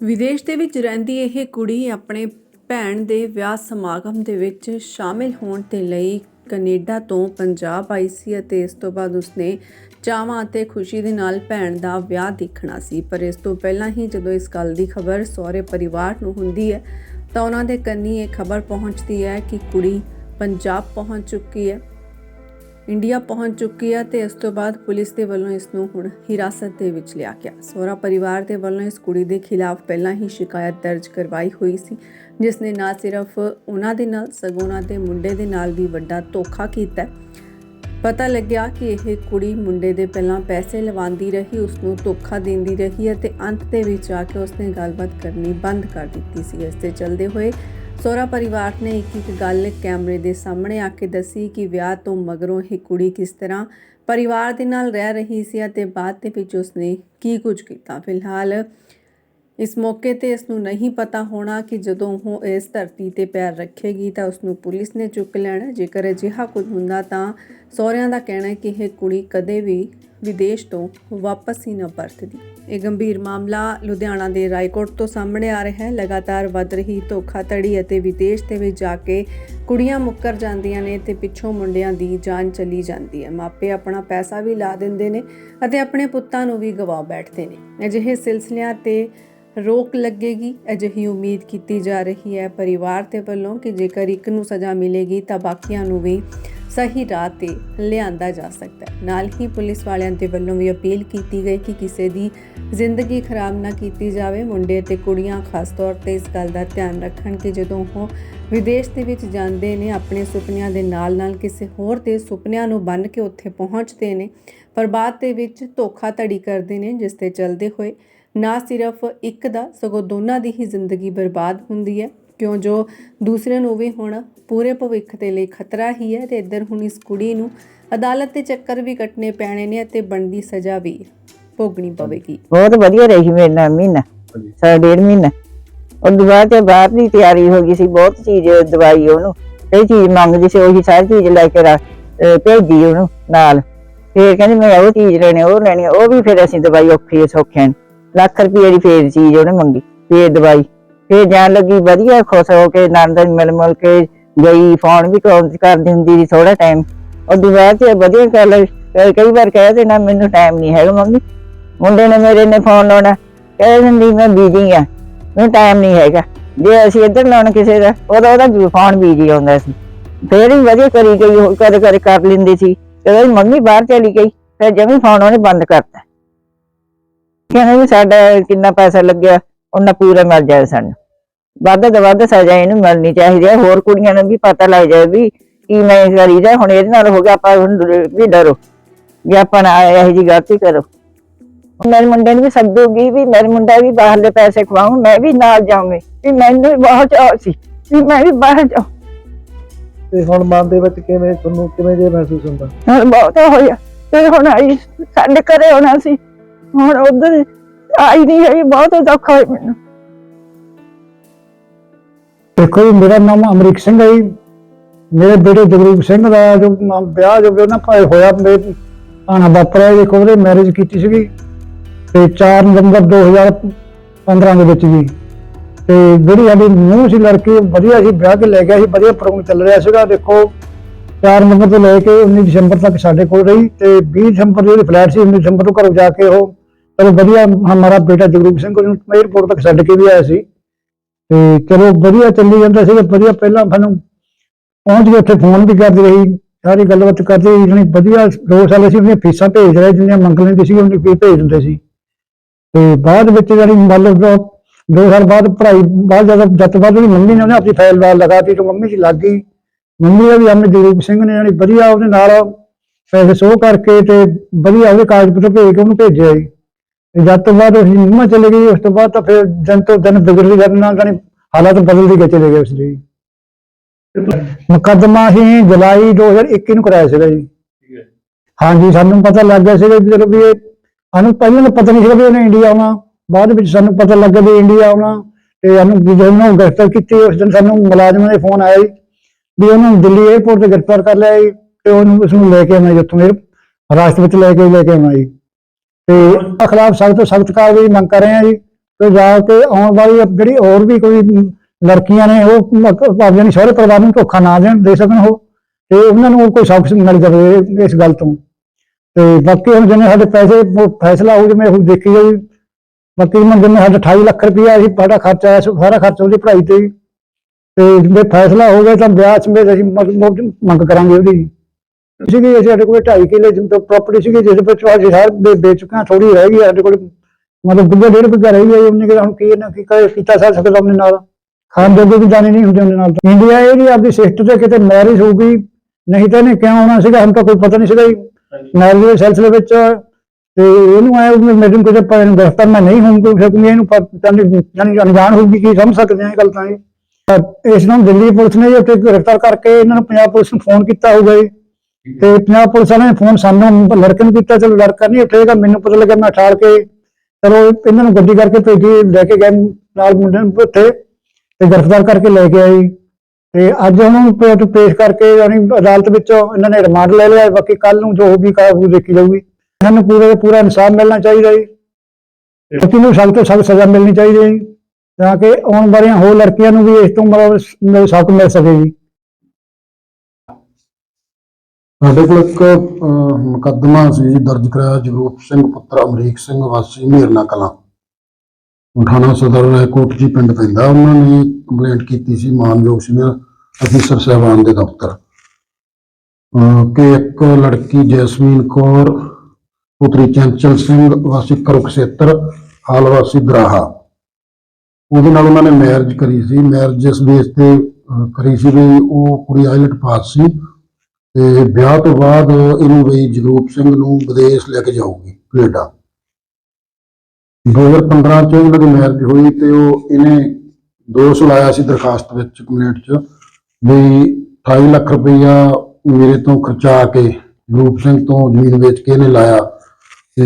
ਵਿਦੇਸ਼ ਦੇ ਵਿੱਚ ਰਹਿੰਦੀ ਇਹ ਕੁੜੀ ਆਪਣੇ ਭੈਣ ਦੇ ਵਿਆਹ ਸਮਾਗਮ ਦੇ ਵਿੱਚ ਸ਼ਾਮਿਲ ਹੋਣ ਦੇ ਲਈ ਕੈਨੇਡਾ ਤੋਂ ਪੰਜਾਬ ਆਈ ਸੀ ਅਤੇ ਇਸ ਤੋਂ ਬਾਅਦ ਉਸਨੇ ਚਾਵਾਂ ਅਤੇ ਖੁਸ਼ੀ ਦੇ ਨਾਲ ਭੈਣ ਦਾ ਵਿਆਹ ਦੇਖਣਾ ਸੀ। ਪਰ ਇਸ ਤੋਂ ਪਹਿਲਾਂ ਹੀ ਜਦੋਂ ਇਸ ਗੱਲ ਦੀ ਖਬਰ ਸਹੁਰੇ ਪਰਿਵਾਰ ਨੂੰ ਹੁੰਦੀ ਹੈ ਤਾਂ ਉਹਨਾਂ ਦੇ ਕੰਨੀ ਇਹ ਖਬਰ ਪਹੁੰਚਦੀ ਹੈ ਕਿ ਕੁੜੀ ਪੰਜਾਬ ਪਹੁੰਚ ਚੁੱਕੀ ਹੈ। ਇੰਡੀਆ ਪਹੁੰਚ ਚੁੱਕੀ ਹੈ ਤੇ ਇਸ ਤੋਂ ਬਾਅਦ ਪੁਲਿਸ ਦੇ ਵੱਲੋਂ ਇਸ ਨੂੰ ਹੁਣ ਹਿਰਾਸਤ ਦੇ ਵਿੱਚ ਲਿਆ ਗਿਆ। ਸਹੁਰਾ ਪਰਿਵਾਰ ਦੇ ਵੱਲੋਂ ਇਸ ਕੁੜੀ ਦੇ ਖਿਲਾਫ ਪਹਿਲਾਂ ਹੀ ਸ਼ਿਕਾਇਤ ਦਰਜ ਕਰਵਾਈ ਹੋਈ ਸੀ, ਜਿਸ ਨੇ ਨਾ ਸਿਰਫ ਉਹਨਾਂ ਦੇ ਨਾਲ, ਸਗੋਂ ਉਹਨਾਂ ਦੇ ਮੁੰਡੇ ਦੇ ਨਾਲ ਵੀ ਵੱਡਾ ਧੋਖਾ ਕੀਤਾ। ਪਤਾ ਲੱਗਿਆ ਕਿ ਇਹ ਕੁੜੀ ਮੁੰਡੇ ਦੇ ਪਹਿਲਾਂ ਪੈਸੇ ਲਵਾਉਂਦੀ ਰਹੀ ਉਸ ਨੂੰ ਧੋਖਾ ਦਿੰਦੀ ਰਹੀ ਅਤੇ ਅੰਤ ਦੇ ਵਿੱਚ ਆ ਕੇ ਉਸਨੇ ਗੱਲਬਾਤ ਕਰਨੀ ਬੰਦ ਕਰ ਦਿੱਤੀ ਸੀ। ਇਸ ਦੇ ਚਲਦੇ ਹੋਏ ਸਹੁਰਾ ਪਰਿਵਾਰ ਨੇ ਇੱਕ ਇੱਕ ਗੱਲ ਕੈਮਰੇ ਦੇ ਸਾਹਮਣੇ ਆ ਕੇ ਦੱਸੀ ਕਿ ਵਿਆਹ ਤੋਂ ਮਗਰੋਂ ਇਹ ਕੁੜੀ ਕਿਸ ਤਰ੍ਹਾਂ ਪਰਿਵਾਰ ਦੇ ਨਾਲ ਰਹਿ ਰਹੀ ਸੀ ਅਤੇ ਬਾਅਦ ਦੇ ਵਿੱਚ ਉਸਨੇ ਕੀ ਕੁਝ ਕੀਤਾ। ਫਿਲਹਾਲ ਇਸ ਮੌਕੇ ਤੇ ਇਸ ਨੂੰ ਨਹੀਂ ਪਤਾ ਹੋਣਾ ਕਿ ਜਦੋਂ ਉਹ ਇਸ ਧਰਤੀ ਤੇ ਪੈਰ ਰੱਖੇਗੀ ਤਾਂ ਉਸ ਨੂੰ ਪੁਲਿਸ ਨੇ ਚੁੱਕ ਲੈਣਾ। ਜੇਕਰ ਅਜਿਹਾ ਕੁਝ ਹੁੰਦਾ ਤਾਂ ਸਹੁਰਿਆਂ ਦਾ ਕਹਿਣਾ ਹੈ ਕਿ ਇਹ ਕੁੜੀ ਕਦੇ ਵੀ ਵਿਦੇਸ਼ ਤੋਂ ਵਾਪਸ ਹੀ ਨਾ ਪਰਤਦੀ। ਇਹ ਗੰਭੀਰ ਮਾਮਲਾ ਲੁਧਿਆਣਾ ਦੇ ਰਾਏਕੋਟ ਤੋਂ ਸਾਹਮਣੇ ਆ ਰਿਹਾ ਹੈ। ਲਗਾਤਾਰ ਵੱਧ ਰਹੀ ਧੋਖਾਧੜੀ ਅਤੇ ਵਿਦੇਸ਼ ਦੇ ਵਿੱਚ ਜਾ ਕੇ ਕੁੜੀਆਂ ਮੁੱਕਰ ਜਾਂਦੀਆਂ ਨੇ ਤੇ ਪਿੱਛੋਂ ਮੁੰਡਿਆਂ ਦੀ ਜਾਨ ਚਲੀ ਜਾਂਦੀ ਹੈ। ਮਾਪੇ ਆਪਣਾ ਪੈਸਾ ਵੀ ਲਾ ਦਿੰਦੇ ਨੇ ਅਤੇ ਆਪਣੇ ਪੁੱਤਾਂ ਨੂੰ ਵੀ ਗਵਾ ਬੈਠਦੇ ਨੇ। ਅਜਿਹੇ ਸਿਲਸਿਲਿਆਂ ਤੇ ਰੋਕ ਲੱਗੇਗੀ। ਅਜਿਹੀ ਉਮੀਦ ਕੀਤੀ ਜਾ ਰਹੀ ਹੈ ਪਰਿਵਾਰ ਦੇ ਵੱਲੋਂ ਕਿ ਜੇਕਰ ਇੱਕ ਨੂੰ ਸਜ਼ਾ ਮਿਲੇਗੀ ਤਾਂ ਬਾਕੀਆਂ ਨੂੰ ਵੀ ਸਹੀ ਰਾਹ ਤੇ ਲਿਆਂਦਾ ਜਾ ਸਕਦਾ ਹੈ। ਨਾਲ ਹੀ ਪੁਲਿਸ ਵਾਲਿਆਂ ਦੇ ਵੱਲੋਂ ਵੀ ਅਪੀਲ ਕੀਤੀ ਗਈ ਕਿ ਕਿਸੇ ਦੀ ਜ਼ਿੰਦਗੀ ਖਰਾਬ ਨਾ ਕੀਤੀ ਜਾਵੇ। ਮੁੰਡੇ ਤੇ ਕੁੜੀਆਂ ਖਾਸ ਤੌਰ ਤੇ ਇਸ ਗੱਲ ਦਾ ਧਿਆਨ ਰੱਖਣ ਕਿ ਜਦੋਂ ਉਹ ਵਿਦੇਸ਼ ਦੇ ਵਿੱਚ ਜਾਂਦੇ ਨੇ, ਆਪਣੇ ਸੁਪਨਿਆਂ ਦੇ ਨਾਲ-ਨਾਲ ਕਿਸੇ ਹੋਰ ਦੇ ਸੁਪਨਿਆਂ ਨੂੰ ਬੰਨ ਕੇ ਉੱਥੇ ਪਹੁੰਚਦੇ ਨੇ, ਪਰ ਬਾਅਦ ਦੇ ਵਿੱਚ ਧੋਖਾਧੜੀ ਕਰਦੇ ਨੇ, ਜਿਸ ਤੇ ਚੱਲਦੇ ਹੋਏ ਨਾ ਸਿਰਫ ਇੱਕ ਦਾ, ਸਗੋਂ ਦੋਨਾਂ ਦੀ ਹੀ ਜ਼ਿੰਦਗੀ ਬਰਬਾਦ ਹੁੰਦੀ ਹੈ। ਕਿਉਂ? ਜੋ ਦੂਸਰੇ ਨੂੰ ਵੀ ਹੁਣ ਪੂਰੇ ਭਵਿੱਖ ਦੇ ਲਈ ਖਤਰਾ ਹੀ ਹੈ ਤੇ ਇੱਧਰ ਹੁਣ ਇਸ ਕੁੜੀ ਨੂੰ ਅਦਾਲਤ ਦੇ ਚੱਕਰ ਵੀ ਕੱਟਣੇ ਪੈਣੇ ਨੇ ਅਤੇ ਬਣਦੀ ਸਜ਼ਾ ਵੀ ਭੋਗਣੀ ਪਵੇਗੀ। ਬਹੁਤ ਵਧੀਆ ਰਹੀ ਮੇਰੇ ਨਾਲ ਮਹੀਨਾ ਸਾਡਾ ਡੇਢ ਮਹੀਨਾ। ਉਸ ਤੋਂ ਬਾਅਦ ਤੇ ਬਾਹਰ ਦੀ ਤਿਆਰੀ ਹੋ ਗਈ ਸੀ ਬਹੁਤ ਚੀਜ਼ ਦਵਾਈ ਉਹਨੂੰ ਇਹ ਚੀਜ਼ ਮੰਗਦੀ ਸੀ ਉਹੀ ਸਾਰੀ ਚੀਜ਼ ਲੈ ਕੇ ਰੱਖ- ਭੇਜੀ ਉਹਨੂੰ ਨਾਲ। ਫੇਰ ਕਹਿੰਦੀ ਮੈਂ ਉਹ ਚੀਜ਼ ਲੈਣੀ ਉਹ ਲੈਣੀ ਉਹ ਵੀ ਫਿਰ ਅਸੀਂ ਦਵਾਈ ਔਖੀ ਸੌਖਿਆਂ। ਲੱਖ ਰੁਪਏ ਦੀ ਫੇਰ ਚੀਜ਼ ਉਹਨੇ ਮੰਗੀ ਫੇਰ ਦਵਾਈ। ਫੇਰ ਜਾਣ ਲੱਗੀ, ਵਧੀਆ ਖੁਸ਼ ਹੋ ਕੇ, ਨੰਦ ਮਿਲ ਮਿਲ ਕੇ ਗਈ ਫੋਨ ਵੀ ਕਾਲ ਕਰਦੀ ਹੁੰਦੀ ਸੀ ਥੋੜਾ ਟਾਈਮ ਉਸ ਤੋਂ ਬਾਅਦ ਤੇ ਵਧੀਆ ਗੱਲ ਕਈ- ਵਾਰ ਕਹਿ ਦੇਣਾ, ਮੈਨੂੰ ਟਾਈਮ ਨਹੀਂ ਹੈਗਾ ਮੰਮੀ। ਮੁੰਡੇ ਨੇ ਮੇਰੇ ਨੇ ਫੋਨ ਲਾਉਣਾ। ਕਹਿ ਦਿੰਦੀ, ਮੈਂ ਬੀਜੀ ਆ ਮੈਨੂੰ ਟਾਈਮ ਨਹੀਂ ਹੈਗਾ। ਜੇ ਅਸੀਂ ਇੱਧਰ ਲਾਉਣ ਕਿਸੇ ਦਾ, ਉਹਦਾ ਉਹਦਾ ਫੋਨ ਬੀਜੀ ਆਉਂਦਾ ਸੀ। ਫੇਰ ਵੀ ਵਧੀਆ ਕਰੀ ਗਈ, ਉਹ ਕਦੇ ਕਦੇ ਕਰ ਲੈਂਦੀ ਸੀ। ਜਦੋਂ ਇਹਦੀ ਮੰਮੀ ਬਾਹਰ ਚਲੀ ਗਈ, ਫਿਰ ਜਮੀ ਫੋਨ ਉਹਨੇ ਬੰਦ ਕਰਤਾ। ਕਹਿੰਦੇ ਵੀ ਸਾਡਾ ਕਿੰਨਾ ਪੈਸਾ ਲੱਗਿਆ, ਉਹਨਾਂ ਪੂਰਾ ਮਿਲ ਜਾਏ ਸਾਨੂੰ। ਵੱਧ ਤੋਂ ਵੱਧ ਸਜ਼ਾ ਇਹਨੂੰ ਮਿਲਣੀ ਚਾਹੀਦੀ ਹੈ। ਹੋਰ ਕੁੜੀਆਂ ਨੂੰ ਵੀ ਪਤਾ ਲੱਗ ਜਾਏ ਵੀ ਕੀ ਮੈਂ ਕਰੀਦਾ ਹੁਣ ਇਹਦੇ ਨਾਲ ਹੋ ਗਿਆ ਆਪਾਂ ਹੁਣ ਵੀ ਡਰੋ। ਵੀ ਆਪਾਂ ਨਾ ਇਹੋ ਜੀ ਗਲਤੀ ਕਰੋ। ਮੇਰੇ ਮੁੰਡੇ ਨੂੰ ਵੀ ਸੱਦੂਗੀ ਵੀ ਮੇਰੇ ਮੁੰਡਾ ਵੀ ਬਾਹਰਲੇ ਪੈਸੇ ਖਵਾਉਂ ਮੈਂ ਵੀ ਨਾਲ ਜਾਵਾਂਗੀ ਵੀ ਮੈਨੂੰ ਬਹੁਤ ਚਾਅ ਸੀ ਵੀ ਮੈਂ ਵੀ ਬਾਹਰ ਜਾਵਾਂ ਤੇ ਹੁਣ ਮਨ ਦੇ ਵਿੱਚ ਕਿਵੇਂ ਤੁਹਾਨੂੰ ਕਿਵੇਂ ਜੇ ਮਹਿਸੂਸ ਹੁੰਦਾ? ਹੁਣ ਬਹੁਤ ਹੋਇਆ ਤੇ ਹੁਣ ਆਈ ਸਾਡੇ ਘਰੇ ਹੋਣਾ ਸੀ। ਹੁਣ ਉਧਰ ਆਈ ਨਹੀਂ ਹੈ ਬਹੁਤ ਦੁੱਖ ਹੋਇਆ ਮੈਨੂੰ। ਦੇਖੋ ਜੀ, ਮੇਰਾ ਨਾਮ ਅਮਰੀਕ ਸਿੰਘ ਹੈ ਜੀ। ਮੇਰੇ ਬੇਟੇ ਜਗਰੂਪ ਸਿੰਘ ਦਾ ਜੋ ਨਾਮ ਵਿਆਹ ਜੋ ਉਹਨਾਂ ਭਾਈ ਹੋਇਆ, ਮੇਰੇ ਆਣਾ ਵਾਪਰਿਆ ਦੇਖੋ ਉਹਦੇ ਮੈਰਿਜ ਕੀਤੀ ਸੀਗੀ। ਤੇ 4 ਨਵੰਬਰ 2015 ਦੇ ਵਿੱਚ ਜੀ। ਤੇ ਜਿਹੜੀ ਸਾਡੀ ਨੂੰਹ ਸੀ, ਲੜਕੀ ਵਧੀਆ ਸੀ, ਵਿਆਹ ਕੇ ਲੈ ਗਿਆ ਸੀ, ਵਧੀਆ ਪ੍ਰੋਗਰਾਮ ਚੱਲ ਰਿਹਾ ਸੀਗਾ, ਦੇਖੋ। 4 ਨਵੰਬਰ ਤੋਂ ਲੈ ਕੇ 19 ਦਸੰਬਰ ਤੱਕ ਸਾਡੇ ਕੋਲ ਰਹੀ। ਤੇ 20 ਦਸੰਬਰ ਜਿਹੜੀ ਫਲੈਟ ਸੀ 19 ਦਸੰਬਰ ਤੋਂ ਘਰੋਂ ਜਾ ਕੇ ਉਹ, ਚਲੋ ਵਧੀਆ, ਹਮਾਰਾ ਬੇਟਾ ਜਗਰੂਪ ਸਿੰਘ ਨੂੰ ਏਅਰਪੋਰਟ ਤੱਕ ਛੱਡ ਕੇ ਵੀ ਆਇਆ ਸੀ। ਤੇ ਚਲੋ ਵਧੀਆ ਚੱਲੀ ਜਾਂਦਾ ਸੀ ਵਧੀਆ ਪਹਿਲਾਂ ਸਾਨੂੰ ਪਹੁੰਚ ਕੇ ਉੱਥੇ ਫੋਨ ਵੀ ਕਰਦੀ ਰਹੀ, ਸਾਰੀ ਗੱਲਬਾਤ ਕਰਦੇ ਰਹੀ ਵਧੀਆ ਦੋ ਸਾਲ ਅਸੀਂ ਉਹਦੀਆਂ ਫੀਸਾਂ ਭੇਜ ਰਹੇ ਜਿੰਨੀਆਂ ਮੰਗ ਲੈਂਦੇ ਸੀ, ਉਹਨੀ ਫੀਸ ਭੇਜ ਦਿੰਦੇ ਸੀ। ਤੇ ਬਾਅਦ ਵਿੱਚ ਜਾਨੀ ਮੰਨ ਲਓ ਦੋ- ਸਾਲ ਬਾਅਦ ਪੜ੍ਹਾਈ, ਬਾਅਦ ਜਦੋਂ ਜਦ ਤੋਂ ਬਾਅਦ ਉਹਦੀ ਮੰਮੀ ਨੇ ਉਹਨੇ ਆਪਣੀ ਫਾਈਲ ਬਾਹਰ ਲਗਾਤੀ ਤੇ ਮੰਮੀ ਜੀ ਲੱਗ ਗਈ। ਮੰਮੀ ਦਾ ਵੀ ਆਪਣੇ ਜਗਰੂਪ ਸਿੰਘ ਨੇ ਜਾਨੀ ਵਧੀਆ ਉਹਦੇ ਨਾਲ ਪੈਸੇ ਸੋਹ ਕਰਕੇ ਤੇ ਵਧੀਆ ਉਹਦੇ ਕਾਗਜ਼ ਪੱਤਰ ਭੇਜ ਕੇ ਉਹਨੂੰ ਭੇਜਿਆ ਜੀ। ਜਦ ਤੋਂ ਬਾਅਦ ਅਸੀਂ ਨਿੰਮਾ ਚਲੇ ਗਈ, ਉਸ ਤੋਂ ਬਾਅਦ ਤਾਂ ਫਿਰ ਦਿਨ ਤੋਂ ਦਿਨ ਵਿਗੜਦੀ ਜਾਣ, ਨਾਲ ਜਾਣੀ ਹਾਲਾਤ ਬਦਲਦੇ ਗਏ ਚਲੇ ਗਏ ਉਸ ਦੇ ਜੀ ਮੁਕੱਦਮਾ ਅਸੀਂ ਜੁਲਾਈ 2021 ਨੂੰ ਕਰਾਇਆ ਸੀਗਾ ਜੀ। ਹਾਂਜੀ ਸਾਨੂੰ ਪਤਾ ਲੱਗ ਗਿਆ ਸੀਗਾ ਵੀ ਵੀ ਇਹ ਸਾਨੂੰ ਪਹਿਲਾਂ ਤਾਂ ਪਤਾ ਨਹੀਂ ਸੀਗਾ ਵੀ ਉਹਨੇ ਇੰਡੀਆ ਆਉਣਾ। ਬਾਅਦ ਵਿੱਚ ਸਾਨੂੰ ਪਤਾ ਲੱਗਾ ਵੀ ਇੰਡੀਆ ਆਉਣਾ। ਤੇ ਸਾਨੂੰ ਜਦੋਂ ਉਹਨੂੰ ਗ੍ਰਿਫਤਾਰ ਕੀਤੀ ਉਸ ਦਿਨ ਸਾਨੂੰ ਮੁਲਾਜ਼ਮਾਂ ਦੇ ਫੋਨ ਆਇਆ ਜੀ ਵੀ ਉਹਨੂੰ ਦਿੱਲੀ 에ਅਰਪੋਰਟ ਤੇ ਗ੍ਰਿਫਤਾਰ ਕਰ ਲਿਆ ਜੀ। ਤੇ ਉਹਨੂੰ ਉਸ ਨੂੰ ਲੈ ਕੇ ਆਉਣਾ ਜੀ ਉੱਥੋਂ ਇਹ ਰਾਸਤੇ ਵਿੱਚ ਲੈ ਕੇ ਲੈ ਕੇ ਆਉਣਾ ਜੀ। ਤੇ ਖਿਲਾਫ ਸਖਤ ਤੋਂ ਸਖਤ ਕਾਰਵਾਈ ਮੰਗ ਕਰ ਰਹੇ ਹਾਂ ਜੀ। ਤੇ ਜਾ ਕੇ ਆਉਣ ਵਾਲੀ ਜਿਹੜੀ ਹੋਰ ਵੀ ਕੋਈ ਲੜਕੀਆਂ ਨੇ, ਉਹ ਭਾਵੇਂ ਨਹੀਂ ਸਾਰੇ ਪਰਿਵਾਰ ਨੂੰ ਧੋਖਾ ਨਾ ਦੇਣ, ਦੇ ਸਕਣ ਉਹ। ਤੇ ਉਹਨਾਂ ਨੂੰ ਕੋਈ ਸਬਕ ਮਿਲ ਜਾਵੇ ਇਸ ਗੱਲ ਤੋਂ। ਤੇ ਬਾਕੀ ਹੁਣ ਜਿਵੇਂ ਸਾਡੇ ਪੈਸੇ ਫੈਸਲਾ ਹੋ ਜਿਵੇਂ ਹੁਣ ਦੇਖੀ ਜਾਈ ਬਾਕੀ ਹੁਣ ਜਿਵੇਂ ਸਾਡਾ 28 ਲੱਖ ਰੁਪਇਆ ਅਸੀਂ ਸਾਡਾ ਖਰਚਾ ਆਇਆ ਸਾਰਾ ਖਰਚਾ ਉਹਦੀ ਪੜ੍ਹਾਈ ਤੇ ਤੇ ਜੇ ਫੈਸਲਾ ਹੋ ਗਿਆ ਤਾਂ ਵਿਆਹ ਸਮੇਤ ਅਸੀਂ ਮੰਗ- ਕਰਾਂਗੇ ਉਹਦੀ। ਸੀਗੀ, ਅਸੀਂ ਸਾਡੇ ਕੋਲ 2.5 ਕਿੱਲੇ ਪ੍ਰਾਪਰਟੀ ਸੀਗੀ, ਜਿਸ ਵਿੱਚ ਅਸੀਂ ਸਾਰ ਵੇਚ ਚੁੱਕੇ ਥੋੜੀ ਰਹਿ ਗਈ ਸਾਡੇ ਕੋਲ। ਮਤਲਬ ਬਿੱਗਾ ਡੇਢ ਰਹਿ ਗਈ ਹੈ ਉਹਨੇ ਕਿਹਾ ਹੁਣ ਕੀ ਇਹਨਾਂ ਕੀ ਕਰੇ ਕੀਤਾ ਸਾ ਸਕਦਾ ਆਪਣੇ ਨਾਲ। ਖਾਣ ਜੋਗੇ ਵੀ ਜਾਣੇ ਨਹੀਂ ਹੁੰਦੇ ਉਹਦੇ ਨਾਲ। ਇੰਡੀਆ ਇਹ ਜੀ ਆਪਦੀ ਸਿਸਟਰ ਤੇ ਕਿਤੇ ਮੈਰਿਜ ਹੋ ਗਈ ਨਹੀਂ ਤਾਂ ਇਹਨੇ ਕਿਉਂ ਆਉਣਾ ਸੀਗਾ ਹੁਣ ਤਾਂ ਕੋਈ ਪਤਾ ਨਹੀਂ ਸੀਗਾ ਮੈਰਿਜ ਦੇ ਸਿਲਸਿਲੇ ਵਿੱਚ ਤੇ ਇਹਨੂੰ ਆਇਆ ਵੀ ਮੈਨੂੰ ਕਿਤੇ ਪਰ ਗ੍ਰਿਫਤਾਰ ਮੈਂ ਨਹੀਂ ਹੋਊਂਗਾ ਫਿਰ ਕੋਈ ਇਹਨੂੰ ਪਤਾ ਨਹੀਂ ਜਾਣੀ ਅਣਜਾਣ ਹੋਊਗੀ ਕੀ ਸਮਝ ਸਕਦੇ ਆ ਇਹ ਗੱਲ ਤਾਂ ਇਹ ਇਸ ਨੂੰ ਦਿੱਲੀ ਪੁਲਿਸ ਨੇ ਜੀ ਉੱਥੇ ਗ੍ਰਿਫਤਾਰ ਕਰਕੇ ਇਹਨਾਂ ਨੂੰ ਪੰਜਾਬ ਪੁਲਿਸ ਨੂੰ ਫੋਨ ਕੀਤਾ ਹੋਊਗਾ ਜੀ। ਤੇ ਪੰਜਾਬ ਪੁਲਿਸ ਵਾਲਿਆਂ ਨੇ ਫੋਨ ਸਾਨੂੰ ਲੜਕੇ ਨੂੰ ਕੀਤਾ ਚਲੋ ਲੜਕਾ ਨਹੀਂ ਉੱਠੇਗਾ ਮੈਨੂੰ ਪਤਾ ਲੱਗਾ ਮੈਂ ਠਾਲ ਕੇ ਚਲੋ ਇਹਨਾਂ ਨੂੰ ਗੱਡੀ ਕਰਕੇ ਭੇਜੀ, ਲੈ ਕੇ ਗਏ ਨਾਲ ਮੁੰਡੇ ਨੂੰ ਉੱਥੇ ਤੇ ਗ੍ਰਿਫਤਾਰ ਕਰਕੇ ਲੈ ਕੇ ਆਏ। ਤੇ ਅੱਜ ਉਹਨਾਂ ਨੂੰ ਕੋਰਟ ਪੇਸ਼ ਕਰਕੇ ਯਾਨੀ ਅਦਾਲਤ ਵਿੱਚੋਂ ਇਹਨਾਂ ਨੇ ਰਿਮਾਂਡ ਲੈ ਲਿਆ। ਬਾਕੀ ਕੱਲ ਨੂੰ ਜੋ ਵੀ ਕਾਬੂ ਦੇਖੀ ਜਾਊਗੀ। ਇਹਨਾਂ ਨੂੰ ਪੂਰੇ ਦਾ ਪੂਰਾ ਇਨਸਾਫ ਮਿਲਣਾ ਚਾਹੀਦਾ ਜੀ। ਕਿਉਂਕਿ ਨੂੰ ਸਖਤ ਤੋਂ ਸਖਤ ਸਜ਼ਾ ਮਿਲਣੀ ਚਾਹੀਦੀ ਹੈ ਜੀ, ਤਾਂ ਕਿ ਆਉਣ ਵਾਲੀਆਂ ਹੋਰ ਲੜਕੀਆਂ ਨੂੰ ਵੀ ਇਸ ਤੋਂ ਮਤਲਬ ਸਖਤ ਮਿਲ ਸਕੇ ਜੀ। ਸਾਡੇ ਕੋਲ ਇੱਕ ਅਹ, ਮੁਕੱਦਮਾ ਸੀ ਦਰਜ ਕਰਾਇਆ ਜਗਰੂਪ ਸਿੰਘ ਪੁੱਤਰ ਅਮਰੀਕ ਸਿੰਘ ਵਾਸੀ ਮੀਰਨਾ ਕਲਾਂ। ਥਾਣਾ ਸਦਰ ਰਾਏਕੋਟ ਜੀ ਪਿੰਡ ਪੈਂਦਾ ਉਹਨਾਂ ਨੇ ਕੰਪਲੇਂਟ ਕੀਤੀ ਸੀ ਮਾਨਯੋਗ ਸੀਨੀਅਰ ਅਫੀਸਰ ਸਾਹਿਬਾਨ ਦੇ ਦਫ਼ਤਰ। ਅਹ, ਕਿ ਇੱਕ ਲੜਕੀ ਜੈਸਮੀਨ ਕੌਰ ਪੁੱਤਰੀ ਚੰਚਲ ਸਿੰਘ ਵਾਸੀ ਕਰੁਕਸ਼ੇਤਰ ਹਾਲ ਵਾਸੀ ਦਰਾਹਾ ਉਹਦੇ ਨਾਲ ਉਹਨਾਂ ਨੇ ਮੈਰਿਜ ਕਰੀ ਸੀ। ਮੈਰਿਜ ਜਿਸ ਬੇਸ ਤੇ ਅਹ, ਕਰੀ ਸੀ ਵੀ ਉਹ ਕੁੜੀ ਆਈਲਟ ਪਾਸ ਸੀ। ਤੇ ਵਿਆਹ ਤੋਂ ਬਾਅਦ ਇਹਨੂੰ ਬਈ ਜਗਰੂਪ ਸਿੰਘ ਨੂੰ ਵਿਦੇਸ਼ ਲੈ ਕੇ ਜਾਊਗੀ, ਕੈਨੇਡਾ। 2015 ਚ ਇਹਨਾਂ ਦੀ ਮੈਰਿਜ ਹੋਈ ਤੇ ਉਹ ਇਹਨੇ ਦੋਸ਼ ਲਾਇਆ ਸੀ ਦਰਖਾਸਤ ਵਿੱਚ ਕੰਪਲੇਂਟ ਚ ਵੀ 28 ਲੱਖ ਰੁਪਈਆ ਮੇਰੇ ਤੋਂ ਖਰਚਾ ਕੇ ਜਗਰੂਪ ਸਿੰਘ ਤੋਂ ਜ਼ਮੀਨ ਵੇਚ ਕੇ ਇਹਨੇ ਲਾਇਆ ਤੇ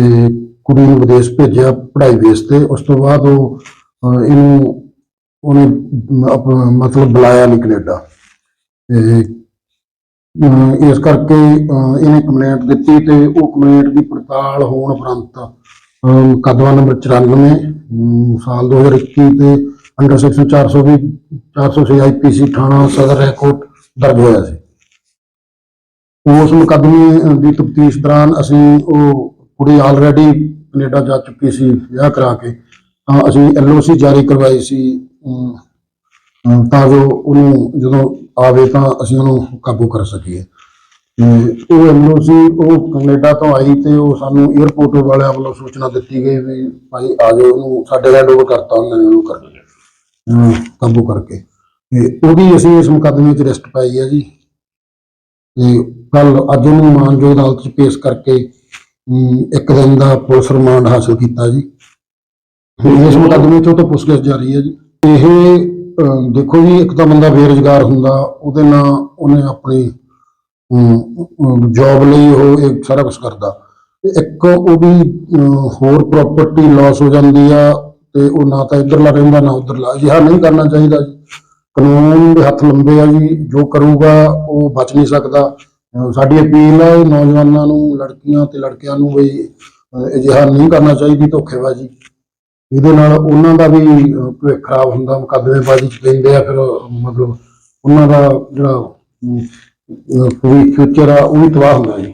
ਕੁੜੀ ਨੂੰ ਵਿਦੇਸ਼ ਭੇਜਿਆ ਪੜ੍ਹਾਈ ਬੇਸ ਤੇ। ਉਸ ਤੋਂ ਬਾਅਦ ਉਹ ਇਹਨੂੰ ਉਹਨੇ ਮਤਲਬ ਬੁਲਾਇਆ ਨਹੀਂ ਕੈਨੇਡਾ। ਤੇ ਇਸ ਕਰਕੇ ਇਹਨੇ ਕੰਪਲੇਂਟ ਦਿੱਤੀ ਤੇ ਉਹ ਕੰਪਲੇਂਟ ਦੀ ਪੜਤਾਲ ਹੋਣ ਉਪਰੰਤ ਮੁਕੱਦਮਾ ਨੰਬਰ 94 ਅਮ ਸਾਲ 2021 ਤੇ ਅੰਡਰ ਸੈਕਸ਼ਨ 420 406 ਆਈਪੀਸੀ ਥਾਣਾ ਸਦਰ ਰੈਕੋਰਡ ਦਰਜ ਹੋਇਆ ਸੀ। ਉਸ ਮੁਕੱਦਮੇ ਦੀ ਤਫਤੀਸ਼ ਦੌਰਾਨ ਅਸੀਂ ਉਹ ਕੁੜੀ ਆਲਰੇਡੀ ਕੈਨੇਡਾ ਜਾ ਚੁੱਕੀ ਸੀ, ਵਿਆਹ ਕਰਾ ਕੇ, ਤਾਂ ਅਸੀਂ ਐਲਓਸੀ ਜਾਰੀ ਕਰਵਾਈ ਸੀ ਤਾਂ ਜੋ ਉਹਨੂੰ ਜਦੋਂ ਆਵੇ ਤਾਂ ਅਸੀਂ ਉਹਨੂੰ ਕਾਬੂ ਕਰ ਸਕੀਏ। ਤੇ ਉਹ ਐਮਓਸੀ ਉਹ ਕੈਨੇਡਾ ਤੋਂ ਆਈ ਤੇ ਉਹ ਸਾਨੂੰ 에어ਪੋਰਟ ਵਾਲਿਆਂ ਵੱਲੋਂ ਸੂਚਨਾ ਦਿੱਤੀ ਗਈ ਵੀ ਭਾਈ ਆ ਜਾਓ, ਉਹਨੂੰ ਸਾਡੇ ਹੈਂਡ ਕਰਤਾ ਉਹਨਾਂ ਨੇ ਉਹਨੂੰ ਕਰ ਕਾਬੂ ਕਰਕੇ। ਤੇ ਉਹਦੀ ਅਸੀਂ ਇਸ ਮੁਕੱਦਮੇ 'ਚ ਰਿਸਟ ਪਾਈ ਹੈ ਜੀ। ਤੇ ਕੱਲ ਅੱਜ ਉਹਨੂੰ ਮਾਨਯੋਗ ਅਦਾਲਤ 'ਚ ਪੇਸ਼ ਕਰਕੇ ਇੱਕ ਦਿਨ ਦਾ ਪੁਲਿਸ ਰਿਮਾਂਡ ਹਾਸਲ ਕੀਤਾ ਜੀ। ਇਸ ਮੁਕੱਦਮੇ 'ਚ ਉਹ ਤੋਂ ਪੁੱਛਗਿੱਛ ਜਾਰੀ ਹੈ ਜੀ। ਇਹ ਦੇਖੋ ਜੀ, ਇੱਕ ਤਾਂ ਬੰਦਾ ਬੇਰੁਜ਼ਗਾਰ ਹੁੰਦਾ, ਉਹਦੇ ਨਾਲ ਉਹਨੇ ਆਪਣੀ ਜੌਬ ਲਈ ਉਹ ਇਹ ਸਾਰਾ ਕੁਝ ਕਰਦਾ। ਇੱਕ ਉਹਦੀ ਹੋਰ ਪ੍ਰਾਪਰਟੀ ਲਾਸ ਹੋ ਜਾਂਦੀ ਆ, ਤੇ ਉਹ ਨਾ ਤਾਂ ਇੱਧਰਲਾ ਰਹਿੰਦਾ, ਨਾ ਉੱਧਰਲਾ। ਅਜਿਹਾ ਨਹੀਂ ਕਰਨਾ ਚਾਹੀਦਾ ਜੀ। ਕਾਨੂੰਨ ਦੇ ਹੱਥ ਲੰਬੇ ਆ ਜੀ। ਜੋ ਕਰੂਗਾ, ਉਹ ਬਚ ਨਹੀਂ ਸਕਦਾ। ਸਾਡੀ ਅਪੀਲ ਹੈ ਨੌਜਵਾਨਾਂ ਨੂੰ, ਲੜਕੀਆਂ ਤੇ ਲੜਕਿਆਂ ਨੂੰ ਵੀ ਅਜਿਹਾ ਨਹੀਂ ਕਰਨਾ ਚਾਹੀਦੀ ਧੋਖੇਬਾਜ਼ੀ। ਇਹਦੇ ਨਾਲ ਉਹਨਾਂ ਦਾ ਵੀ ਅਹ, ਭਵਿੱਖ ਖਰਾਬ ਹੁੰਦਾ ਮੁਕੱਦਮੇਬਾਜ਼ੀ ਚ ਪੈਂਦੇ ਆ ਫਿਰ ਮਤਲਬ ਉਹਨਾਂ ਦਾ ਜਿਹੜਾ ਫਿਊਚਰ ਆ ਉਹ ਵੀ ਤਬਾਹ ਹੁੰਦਾ ਜੀ।